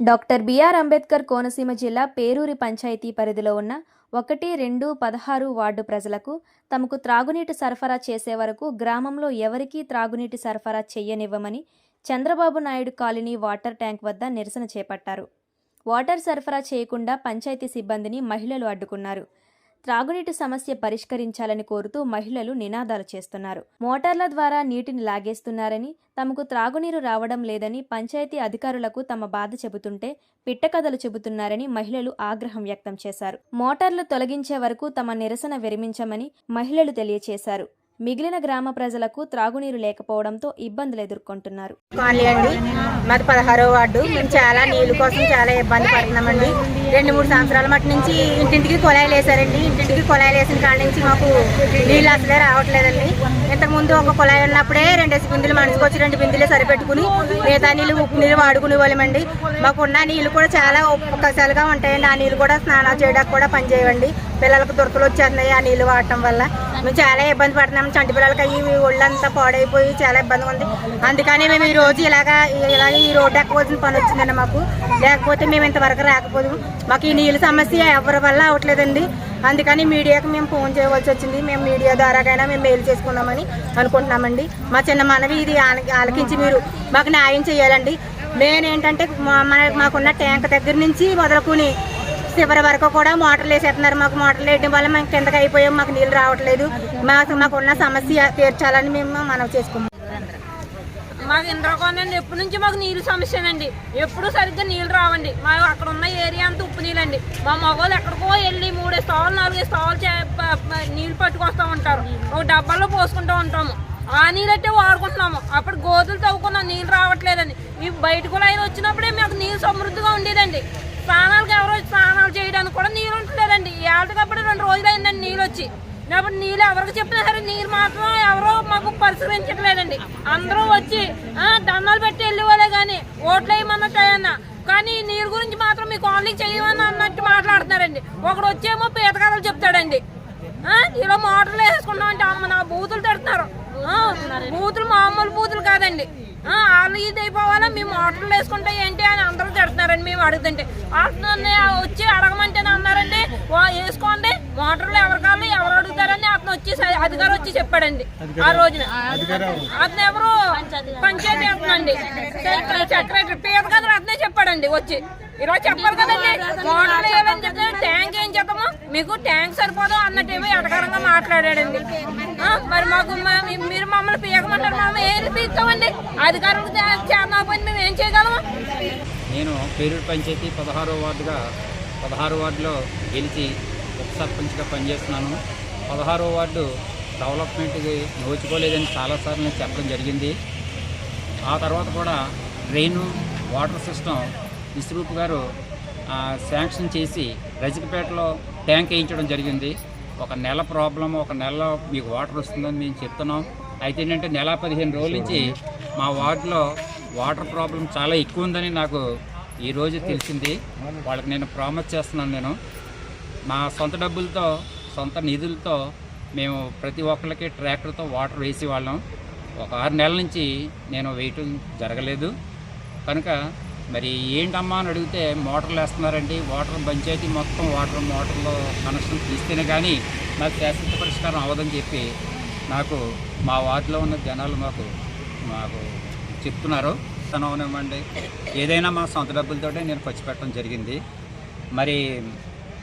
Doctor BR Ambedkar Konaseema జిల్లా పేరూరి పంచాయతీ పరిధిలో ఉన్న ఒకటి రెండు పదహారు వార్డు ప్రజలకు తమకు త్రాగునీటి సరఫరా చేసే వరకు గ్రామంలో ఎవరికీ త్రాగునీటి సరఫరా చెయ్యనివ్వమని Chandrababu Naidu colony water tank వద్ద నిరసన చేపట్టారు. వాటర్ సరఫరా చేయకుండా పంచాయతీ సిబ్బందిని మహిళలు అడ్డుకున్నారు. త్రాగునీటి సమస్య పరిష్కరించాలని కోరుతూ మహిళలు నినాదాలు చేస్తున్నారు. మోటార్ల ద్వారా నీటిని లాగేస్తున్నారని తమకు త్రాగునీరు రావడం లేదని పంచాయతీ అధికారులకు తమ బాధ చెబుతుంటే పిట్టకథలు చెబుతున్నారని మహిళలు ఆగ్రహం వ్యక్తం చేశారు. మోటార్లు తొలగించే వరకు తమ నిరసన విరమించమని మహిళలు తెలియచేశారు. మిగిలిన గ్రామ ప్రజలకు త్రాగునీరు లేకపోవడంతో ఇబ్బందులు ఎదుర్కొంటున్నారు. అండి. మాది పదహారో వార్డు. మేము చాలా నీళ్ళ కోసం చాలా ఇబ్బంది పడుతున్నామండి. రెండు మూడు సంవత్సరాల మట్టి నుంచి ఇంటింటికి కుళాయిలు వేసారండి ఇంటింటికి కుళాయిలు వేసిన కాడ నుంచి మాకు నీళ్ళు అసలే రావట్లేదండి. ఇంతకుముందు ఒక కుళాయి ఉన్నప్పుడే రెండేసి బిందులు మనసుకు వచ్చి రెండు బిందులే సరిపెట్టుకుని మిగతా నీళ్ళు ఉప్పు నీళ్ళు వాడుకునే వాళ్ళమండి మాకున్న నీళ్ళు కూడా చాలా ఒక్కసారిగా ఉంటాయండి. ఆ నీళ్ళు కూడా స్నానాలు చేయడానికి కూడా పనిచేయండి పిల్లలకు దొరకలు వచ్చేస్తున్నాయి ఆ నీళ్ళు వాడటం వల్ల. మేము చాలా ఇబ్బంది పడుతున్నాం. చంటి పిల్లలకి అవి ఒళ్ళంతా పాడైపోయి చాలా ఇబ్బందిగా ఉంది. అందుకని మేము ఈ రోజు ఇలాగా ఇలాగ ఈ రోడ్డు ఎక్కవలసిన పని వచ్చిందండి మాకు. లేకపోతే మేము ఇంతవరకు రాకపోదు మాకు ఈ నీళ్ళ సమస్య ఎవరి వల్ల అవట్లేదండి. అందుకని మీడియాకి మేము ఫోన్ చేయవలసి వచ్చింది. మేము మీడియా ద్వారాకైనా మేము మెయిల్ చేసుకుందామని అనుకుంటున్నామండి. మా చిన్న మనవి ఇది ఆలకించి మీరు మాకు న్యాయం చేయాలండి. మెయిన్ ఏంటంటే మా- మన- మాకున్న ట్యాంక్ దగ్గర నుంచి మొదలుకొని చివరి వరకు కూడా మోటార్లు వేసేస్తున్నారు. మాకు మోటార్లు వేయడం వల్ల మేము కిందకి అయిపోయాం. మాకు నీళ్ళు రావట్లేదు. మాకు మాకున్న సమస్య తీర్చాలని మేము మనం చేసుకున్నాం. మాకు ఇంద్రకోనండి ఎప్పటి నుంచి మాకు నీళ్ళు సమస్యనండి. ఎప్పుడు సరిగ్గా నీళ్ళు రావండి. మా అక్కడ ఉన్న ఏరియా అంతా ఉప్పు నీళ్ళండి. మా మగవాళ్ళు ఎక్కడికో వెళ్ళి మూడే స్టాల్ నాలుగే స్టాల్ నీళ్ళు పట్టుకొస్తూ ఉంటారు. ఒక డబ్బాల్లో పోసుకుంటూ ఉంటాము. ఆ నీళ్ళట్టే వాడుకుంటున్నాము. అప్పుడు గోతులు తవ్వుకున్నాం నీళ్ళు రావట్లేదండి. ఈ బయటకు లైన్ వచ్చినప్పుడే మాకు నీళ్ళు సమృద్ధిగా ఉండేదండి. స్నానాలకు ఎవరో స్నానాలు చేయడానికి కూడా నీరు ఉంటలేదండి ఏళ్ళకప్పుడు రెండు రోజులు అయిందండి నీళ్ళు వచ్చి కాబట్టి నీళ్ళు ఎవరికి చెప్పినా సరే నీరు మాత్రం ఎవరో మాకు పరిశీలించట్లేదండి. అందరూ వచ్చి దండాలు పెట్టి వెళ్ళేవాళ్ళే కానీ ఓట్లు వేయమన్నట్టు కానీ నీరు గురించి మాత్రం మీ కాలనీకి చేయమని అన్నట్టు మాట్లాడుతున్నారండి. ఒకడు వచ్చేమో పీత కథలు చెప్తాడండి. ఇలా మోటార్లు వేసుకున్నాం అంటే అమ్మ నా బూతులు తిడుతున్నారు. బూతులు మామూలు బూతులు కాదండి. వాళ్ళు ఇది అయిపోవాలా మేము మోటార్లు వేసుకుంటే ఏంటి అని అందరూ తిడుతున్నారండి మేము అడుగుతుంటే. అతను వచ్చి అడగమంటే అన్నారండి "వా, వేసుకోండి మోటార్లు ఎవరు కావాలి ఎవరు అడుగుతారని అతను వచ్చి అధికారి వచ్చి చెప్పాడండి ఆ రోజున. అతను ఎవరు? పంచాయతీ అతనండి. సెక్రటరీ కదా అతనే చెప్పాడండి వచ్చి. ఇలా చెప్పారు కదండి మోటార్లు వేయాలని చెప్తే ట్యాంక్ ఏం చేద్దాము మీకు ట్యాంక్ సరిపోదు అన్నట్టేమో ఎటకారంగా మాట్లాడాడండి. ఆ, మరి మాకు మీరు మమ్మల్ని పీకమంటారు మేము ఏం పీకుతామండి అధికారులు చేద్దాం మేము ఏం చేయగలము? నేను పేరూరు పంచాయతీ పదహారో వార్డుగా పదహారో వార్డులో గెలిచి ఉప సర్పంచ్గా పనిచేస్తున్నాను. పదహారో వార్డు డెవలప్మెంట్కి నోచుకోలేదని చాలాసార్లు నేను చెప్పడం జరిగింది. ఆ తర్వాత కూడా డ్రైను వాటర్ సిస్టమ్ విశ్రూప్ గారు శాంక్షన్ చేసి రజకపేటలో ట్యాంక్ వేయించడం జరిగింది. ఒక నెల ప్రాబ్లం ఒక నెల మీకు వాటర్ వస్తుందని మేము చెప్తున్నాం. అయితే ఏంటంటే నెల పదిహేను రోజుల నుంచి మా వార్డులో వాటర్ ప్రాబ్లం చాలా ఎక్కువ ఉందని నాకు ఈరోజు తెలిసింది. వాళ్ళకి నేను ప్రామిస్ చేస్తున్నాను నేను. మా సొంత డబ్బులతో సొంత నిధులతో మేము ప్రతి ఒక్కరికి ట్రాక్టర్తో వాటర్ వేసి వాళ్ళం ఒక ఆరు నెలల నుంచి నేను వేయటం జరగలేదు. కనుక మరి ఏంటమ్మా అని అడిగితే మోటార్లు వేస్తున్నారండి. వాటర్ పంచాయతీ మొత్తం వాటర్ మోటార్లో కనెక్షన్ తీస్తేనే కానీ నాకు శాశ్వత పరిష్కారం అవ్వదని చెప్పి నాకు మా వార్డులో ఉన్న జనాలు మాకు మాకు చెప్తున్నారు. తనవనివ్వండి. ఏదైనా మా సొంత డబ్బులతోటే నేను ఖర్చు పెట్టడం జరిగింది. మరి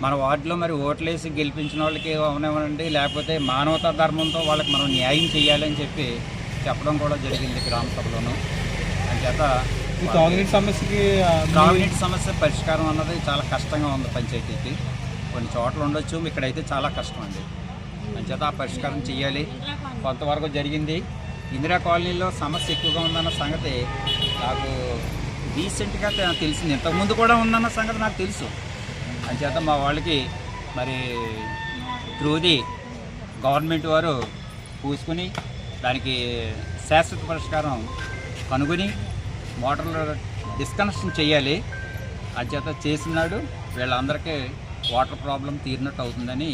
మన వార్డులో మరి ఓట్లేసి గెలిపించిన వాళ్ళకి అవనివ్వండి. లేకపోతే మానవతా ధర్మంతో వాళ్ళకి మనం న్యాయం చేయాలని చెప్పి చెప్పడం కూడా జరిగింది గ్రామ సభలోను. అంచేత ఈ తాగునీటి సమస్యకి ఆ, సమస్య పరిష్కారం అన్నది చాలా కష్టంగా ఉంది పంచాయతీకి. కొన్ని చోట్ల ఉండొచ్చు ఇక్కడైతే చాలా కష్టం అండి. అంచేత ఆ పరిష్కారం చేయాలి కొంతవరకు జరిగింది. ఇందిరా కాలనీలో సమస్య ఎక్కువగా ఉందన్న సంగతి నాకు రీసెంట్గా తెలిసింది. ఇంతకుముందు కూడా ఉందన్న సంగతి నాకు తెలుసు. అంచేత మా వాళ్ళకి మరి త్రూది గవర్నమెంట్ వారు పూసుకుని దానికి శాశ్వత పరిష్కారం కనుగొని మోటార్లు డిస్కనెక్షన్ చేయాలి. అచేత చేసినాడు. వీళ్ళందరికీ వాటర్ ప్రాబ్లం తీరినట్టు అవుతుందని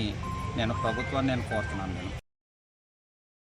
నేను ప్రభుత్వాన్ని నేను కోరుతున్నాను. నేను